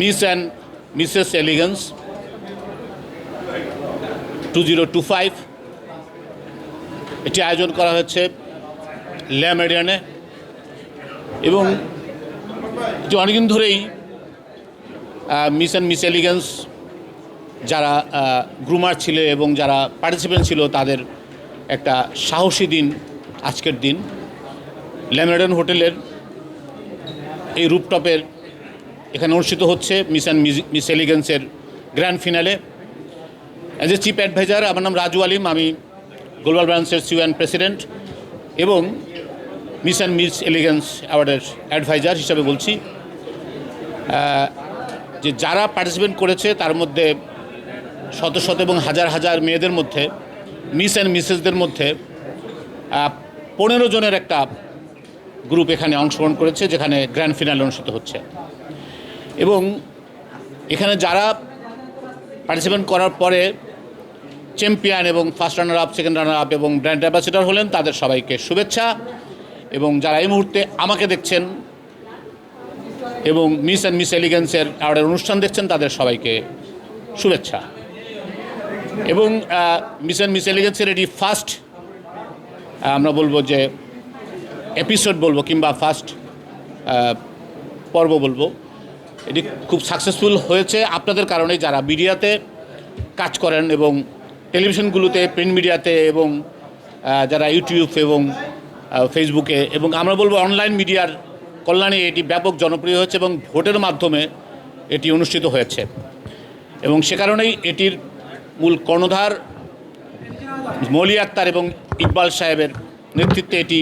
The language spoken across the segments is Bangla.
Miss and Mrs Elegance two zero two five এটি আয়োজন করা হয়েছে ল্যামেরিয়ানে এবং এটি অনেকদিন ধরেই মিস অ্যান্ড মিস এলিগেন্স যারা গ্রুমার ছিল এবং যারা পার্টিসিপেন্ট ছিল, তাদের একটা সাহসী দিন আজকের দিন। ল্যামেরিয়ান হোটেলের এই রুপটপের এখানে অনুষ্ঠিত হচ্ছে Miss and Miss এলিগেন্সের grand finale. As a chief adviser আমার নাম রাজু আলিম, আমি গ্লোবাল ব্রাঞ্চের সিও অ্যান্ড প্রেসিডেন্ট এবং মিস অ্যান্ড মিস এলিগেন্স অ্যাওয়ার্ডের অ্যাডভাইজার হিসাবে বলছি। যে যারা পার্টিসিপেন্ট করেছে, তার মধ্যে শত শত এবং হাজার হাজার মেয়েদের মধ্যে, মিস অ্যান্ড মিসেসদের মধ্যে পনেরো জনের একটা গ্রুপ এখানে অংশগ্রহণ করেছে, যেখানে গ্র্যান্ড ফিনাল অনুষ্ঠিত হচ্ছে। এবং এখানে যারা পার্টিসিপেন্ট করার পরে চ্যাম্পিয়ন এবং first runner up second runner up এবং ব্র্যান্ড অ্যাম্বাসেডর হলেন, তাদের সবাইকে শুভেচ্ছা। এবং যারা এই মুহূর্তে আমাকে দেখছেন এবং মিস অ্যান্ড মিস এলিগেন্সের অ্যাওয়ার্ডের অনুষ্ঠান দেখছেন, তাদের সবাইকে শুভেচ্ছা। এবং মিস অ্যান্ড মিস এলিগেন্সের এটি ফার্স্ট আমরা বলব যে এপিসোড বলব কিংবা ফার্স্ট পর্ব বলব। এটি খুব সাকসেসফুল হয়েছে। আপনাদের কারণে যারা মিডিয়াতে কাজ করেন এবং টেলিভিশনগুলোতে প্রিন্ট মিডিয়াতে এবং যারা ইউটিউব এবং ফেসবুকে এবং আমরা বলব অনলাইন মিডিয়ার কল্যাণে এটি ব্যাপক জনপ্রিয় হয়েছে এবং ভোটের মাধ্যমে এটি অনুষ্ঠিত হয়েছে। এবং সে কারণেই এটির মূল কর্ণধার মলি আক্তার এবং ইকবাল সাহেবের নেতৃত্বে এটি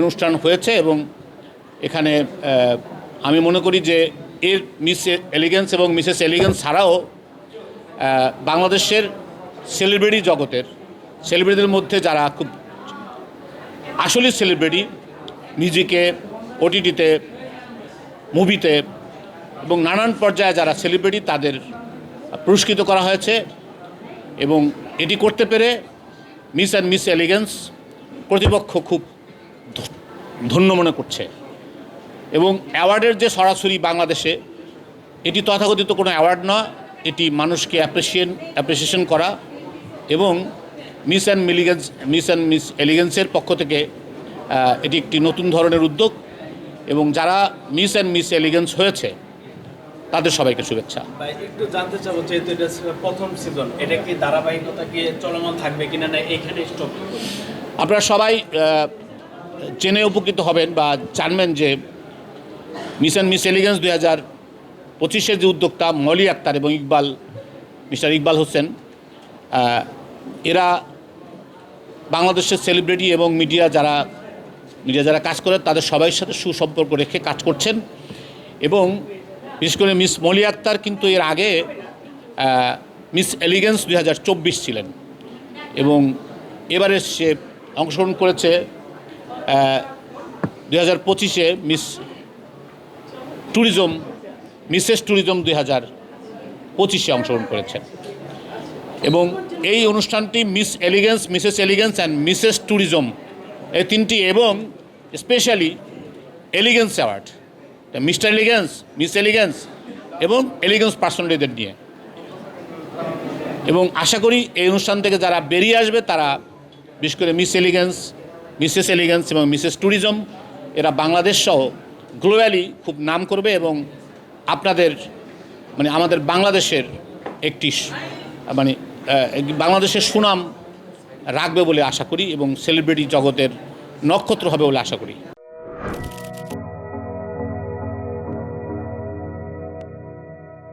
অনুষ্ঠান হয়েছে এবং এখানে আমি মনে করি যে এর মিস এলিগেন্স এবং মিসেস এলিগেন্স ছাড়াও বাংলাদেশের সেলিব্রিটি জগতের, সেলিব্রিটিদের মধ্যে যারা খুব আসলে সেলিব্রিটি, নিজেকে ওটিটিতে, মুভিতে এবং নানান পর্যায়ে যারা সেলিব্রিটি তাদের পুরস্কৃত করা হয়েছে এবং এটি করতে পেরে মিস অ্যান্ড মিস এলিগেন্স কর্তৃপক্ষ খুব ধন্য মনে করছে। এবং অ্যাওয়ার্ডের যে সরাসরি বাংলাদেশে এটি তথাকথিত কোনো অ্যাওয়ার্ড না এটি মানুষকে অ্যাপ্রিসিয়েন অ্যাপ্রিসিয়েশন করা এবং মিস অ্যান্ড মিলিগেন্স মিস অ্যান্ড মিস এলিগেন্সের পক্ষ থেকে এটি একটি নতুন ধরনের উদ্যোগ এবং যারা মিস অ্যান্ড মিস এলিগেন্স হয়েছে তাদের সবাইকে শুভেচ্ছা। একটু জানতে চাবো যেহেতু এটা প্রথম সিজন এটা কি ধারাবাহিকতা কি চলমান থাকবে কিনা না এখানে স্টপ আপনারা সবাই জেনে উপকৃত হবেন বা জানবেন যে অ্যান্ড মিস এলিগেন্স দুই হাজার পঁচিশের যে উদ্যোক্তা মলি আক্তার এবং ইকবাল, মিস্টার ইকবাল হোসেন এরা বাংলাদেশের সেলিব্রিটি এবং মিডিয়া যারা মিডিয়া যারা কাজ করে তাদের সবাই সাথে সুসম্পর্ক রেখে কাজ করছেন এবং বিশেষ করে মিস মলি আক্তার কিন্তু এর আগে মিস এলিগেন্স দুই হাজার চব্বিশ ছিলেন এবং এবারে সে অংশগ্রহণ করেছে দুই হাজার পঁচিশে মিস ট্যুরিজম, মিসেস ট্যুরিজম দুই হাজার পঁচিশে অংশগ্রহণ করেছেন। এবং এই অনুষ্ঠানটি Miss Elegance, Mrs Elegance and Mrs Tourism এই তিনটি এবং specially Elegance award. Mister Elegance, Miss Elegance এবং এলিগেন্স পার্সোনালিটিদের নিয়ে। এবং আশা করি এই অনুষ্ঠান থেকে যারা বেরিয়ে আসবে তারা বিশেষ করে মিস এলিগেন্স, মিসেস এলিগেন্স এবং মিসেস ট্যুরিজম, এরা বাংলাদেশ সহ গ্লোবালি খুব নাম করবে এবং আপনাদের মানে আমাদের বাংলাদেশের একটি মানে বাংলাদেশের সুনাম রাখবে বলে আশা করি এবং সেলিব্রিটি জগতের নক্ষত্র হবে বলে আশা করি।